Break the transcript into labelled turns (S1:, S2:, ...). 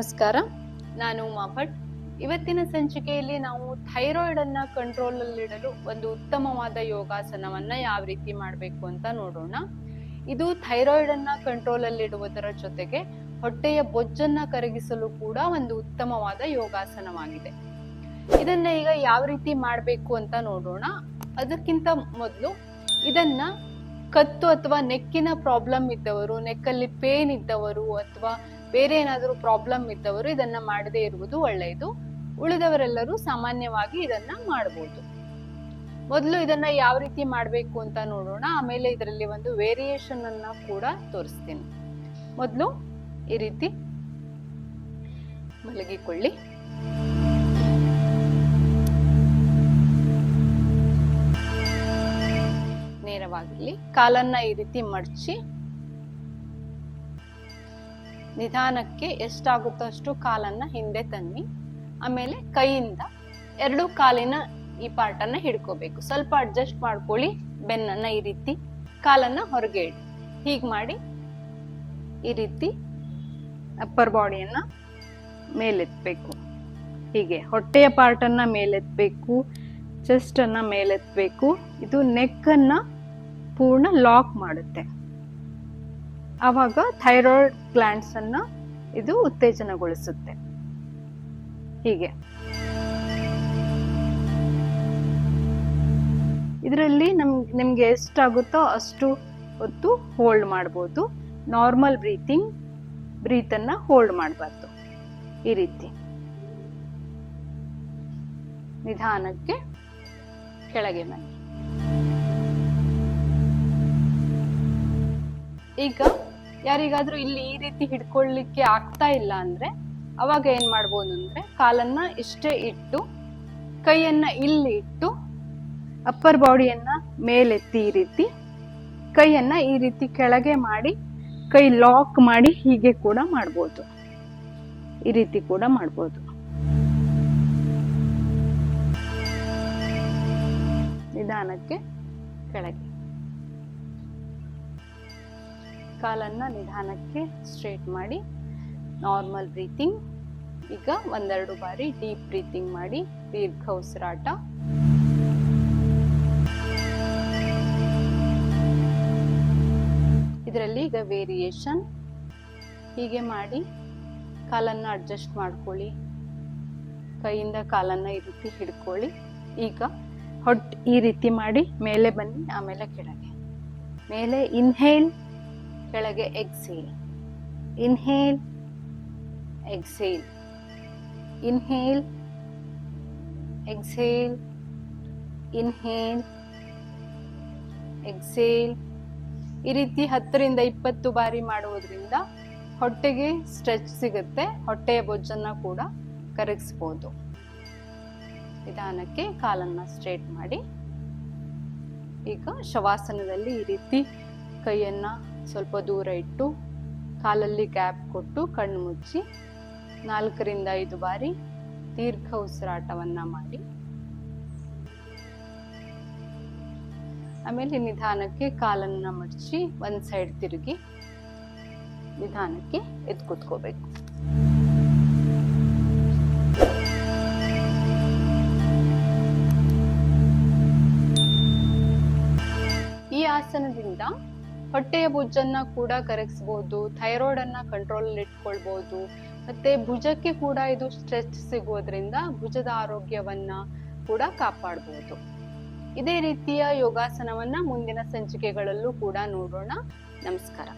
S1: ನಮಸ್ಕಾರ. ನಾನು ಉಮಾ ಭಟ್. ಇವತ್ತಿನ ಸಂಚಿಕೆಯಲ್ಲಿ ನಾವು ಥೈರಾಯ್ಡ್ ಅನ್ನ ಕಂಟ್ರೋಲ್ ಅಲ್ಲಿಡಲು ಒಂದು ಉತ್ತಮವಾದ ಯೋಗಾಸನವನ್ನ ಯಾವ ರೀತಿ ಮಾಡಬೇಕು ಅಂತ ನೋಡೋಣ. ಇದು ಥೈರಾಯ್ಡ್ ಅನ್ನ ಕಂಟ್ರೋಲ್ ಅಲ್ಲಿಡುವುದರ ಜೊತೆಗೆ ಹೊಟ್ಟೆಯ ಬೊಜ್ಜನ್ನ ಕರಗಿಸಲು ಕೂಡ ಒಂದು ಉತ್ತಮವಾದ ಯೋಗಾಸನವಾಗಿದೆ. ಇದನ್ನ ಈಗ ಯಾವ ರೀತಿ ಮಾಡಬೇಕು ಅಂತ ನೋಡೋಣ. ಅದಕ್ಕಿಂತ ಮೊದಲು ಇದನ್ನ ಕತ್ತು ಅಥವಾ ನೆಕ್ಕಿನ ಪ್ರಾಬ್ಲಮ್ ಇದ್ದವರು, ನೆಕ್ಕಲ್ಲಿ ಪೇನ್ ಇದ್ದವರು ಅಥವಾ ಬೇರೆ ಏನಾದರೂ ಪ್ರಾಬ್ಲಮ್ ಇದ್ದವರು ಇದನ್ನ ಮಾಡದೇ ಇರುವುದು ಒಳ್ಳೆಯದು. ಉಳಿದವರೆಲ್ಲರೂ ಸಾಮಾನ್ಯವಾಗಿ ಇದನ್ನ ಮಾಡಬಹುದು ಮೊದಲು ಇದನ್ನ ಯಾವ ರೀತಿ ಮಾಡಬೇಕು ಅಂತ ನೋಡೋಣ. ಆಮೇಲೆ ಇದರಲ್ಲಿ ಒಂದು ವೇರಿಯೇಷನ್ ಅನ್ನ ಕೂಡ ತೋರಿಸ್ತೀನಿ. ಮೊದಲು ಈ ರೀತಿ ಮಲಗಿಕೊಳ್ಳಿ. ನೇರವಾಗಿಲ್ಲಿ ಕಾಲನ್ನ ಈ ರೀತಿ ಮಡಚಿ ನಿಧಾನಕ್ಕೆ ಎಷ್ಟಾಗುತ್ತೋ ಅಷ್ಟು ಕಾಲನ್ನ ಹಿಂದೆ ತನ್ನಿ. ಆಮೇಲೆ ಕೈಯಿಂದ ಎರಡು ಕಾಲಿನ ಈ ಪಾರ್ಟನ್ನ ಹಿಡ್ಕೋಬೇಕು. ಸ್ವಲ್ಪ ಅಡ್ಜಸ್ಟ್ ಮಾಡ್ಕೊಳ್ಳಿ ಬೆನ್ನನ್ನ ಈ ರೀತಿ ಕಾಲನ್ನ ಹೊರಗೆ ಇಡಿ. ಹೀಗೆ ಮಾಡಿ ಈ ರೀತಿ ಅಪ್ಪರ್ ಬಾಡಿಯನ್ನ ಮೇಲೆತ್ತಬೇಕು ಹೀಗೆ ಹೊಟ್ಟೆಯ ಪಾರ್ಟನ್ನು ಮೇಲೆತ್ತಬೇಕು ಚೆಸ್ಟನ್ನು ಮೇಲೆತ್ತಬೇಕು ಇದು ನೆಕ್ಕನ್ನು ಪೂರ್ಣ ಲಾಕ್ ಮಾಡುತ್ತೆ. ಆವಾಗ ಥೈರಾಯ್ಡ್ ಗ್ಲ್ಯಾಂಡ್ಸ್ ಅನ್ನ ಇದು ಉತ್ತೇಜನಗೊಳಿಸುತ್ತೆ. ಹೀಗೆ. ಇದರಲ್ಲಿ ನಮ್, ನಿಮ್ಗೆ ಎಷ್ಟಾಗುತ್ತೋ ಅಷ್ಟು ಹೊತ್ತು ಹೋಲ್ಡ್ ಮಾಡ್ಬೋದು. ನಾರ್ಮಲ್ ಬ್ರೀತಿಂಗ್ ಬ್ರೀತನ್ನು ಹೋಲ್ಡ್ ಮಾಡಬಾರ್ದು. ಈ ರೀತಿ. ನಿಧಾನಕ್ಕೆ ಕೆಳಗೆ ಬನ್ನಿ. ಈಗ ಯಾರಿಗಾದ್ರೂ ಇಲ್ಲಿ ಈ ರೀತಿ ಹಿಡ್ಕೊಳ್ಳಿಕ್ಕೆ ಆಗ್ತಾ ಇಲ್ಲ ಅಂದ್ರೆ ಅವಾಗ ಏನ್ ಮಾಡ್ಬೋದು ಅಂದ್ರೆ ಕಾಲನ್ನ ಇಷ್ಟೇ ಇಟ್ಟು, ಕೈಯನ್ನ ಇಲ್ಲಿ ಇಟ್ಟು ಅಪ್ಪರ್ ಬಾಡಿಯನ್ನ ಮೇಲೆತ್ತಿ ಈ ರೀತಿ, ಕೈಯನ್ನ ಈ ರೀತಿ ಕೆಳಗೆ ಮಾಡಿ, ಕೈ ಲಾಕ್ ಮಾಡಿ ಹೀಗೆ ಕೂಡ ಮಾಡ್ಬೋದು. ಈ ರೀತಿ ಕೂಡ ಮಾಡ್ಬೋದು. ನಿಧಾನಕ್ಕೆ ಕೆಳಗೆ. ಕಾಲನ್ನ ನಿಧಾನಕ್ಕೆ ಸ್ಟ್ರೇಟ್ ಮಾಡಿ ನಾರ್ಮಲ್ ಬ್ರೀತಿಂಗ್ ಈಗ ಒಂದೆರಡು ಬಾರಿ ಡೀಪ್ ಬ್ರೀತಿಂಗ್ ಮಾಡಿ, ದೀರ್ಘ ಉಸಿರಾಟ. ಇದರಲ್ಲಿ ಈಗ ವೇರಿಯೇಷನ್ ಹೀಗೆ ಮಾಡಿ ಕಾಲನ್ನ ಅಡ್ಜಸ್ಟ್ ಮಾಡ್ಕೊಳ್ಳಿ. ಕೈಯಿಂದ ಕಾಲನ್ನ ಈ ರೀತಿ ಹಿಡ್ಕೊಳ್ಳಿ. ಈಗ ಹೊಟ್ಟೆ ಈ ರೀತಿ ಮಾಡಿ, ಮೇಲೆ ಬನ್ನಿ, ಆಮೇಲೆ ಕೆಳಗೆ. ಮೇಲೆ ಇನ್ಹೇಲ್ ಕೆಳಗೆ exhale inhale exhale inhale exhale inhale exhale ಈ ರೀತಿ ಹತ್ತರಿಂದ ಇಪ್ಪತ್ತು ಬಾರಿ ಮಾಡುವುದರಿಂದ ಹೊಟ್ಟೆಗೆ ಸ್ಟ್ರೆಚ್ ಸಿಗುತ್ತೆ. ಹೊಟ್ಟೆಯ ಬೊಜ್ಜನ್ನ ಕೂಡ ಕರಗಿಸ್ಬೋದು. ನಿಧಾನಕ್ಕೆ ಕಾಲನ್ನ ಸ್ಟ್ರೇಟ್ ಮಾಡಿ. ಈಗ ಶವಾಸನದಲ್ಲಿ ಈ ರೀತಿ ಕೈಯನ್ನ ಸ್ವಲ್ಪ ದೂರ ಇಟ್ಟು ಕಾಲಲ್ಲಿ ಗ್ಯಾಪ್ ಕೊಟ್ಟು ಕಣ್ಣು ಮುಚ್ಚಿ ನಾಲ್ಕರಿಂದ ಐದು ಬಾರಿ ದೀರ್ಘ ಉಸಿರಾಟವನ್ನ ಮಾಡಿ. ಆಮೇಲೆ ನಿಧಾನಕ್ಕೆ ಕಾಲನ್ನ ಮಡಚಿ ಒಂದ್ ಸೈಡ್ ತಿರುಗಿ ನಿಧಾನಕ್ಕೆ ಎದ್ದು ಕುತ್ಕೋಬೇಕು. ಈ ಆಸನದಿಂದ ಹೊಟ್ಟೆಯ ಬೊಜ್ಜನ್ನ ಕೂಡ ಕರಗಿಸ್ಬೋದು ಥೈರಾಯ್ಡ್ ಅನ್ನ ಕಂಟ್ರೋಲ್ ಇಟ್ಕೊಳ್ಬಹುದು ಮತ್ತೆ ಭುಜಕ್ಕೆ ಕೂಡ ಇದು ಸ್ಟ್ರೆಚ್ ಸಿಗೋದ್ರಿಂದ ಭುಜದ ಆರೋಗ್ಯವನ್ನ ಕೂಡ ಕಾಪಾಡಬಹುದು ಇದೇ ರೀತಿಯ ಯೋಗಾಸನವನ್ನ ಮುಂದಿನ ಸಂಚಿಕೆಗಳಲ್ಲೂ ಕೂಡ ನೋಡೋಣ. ನಮಸ್ಕಾರ.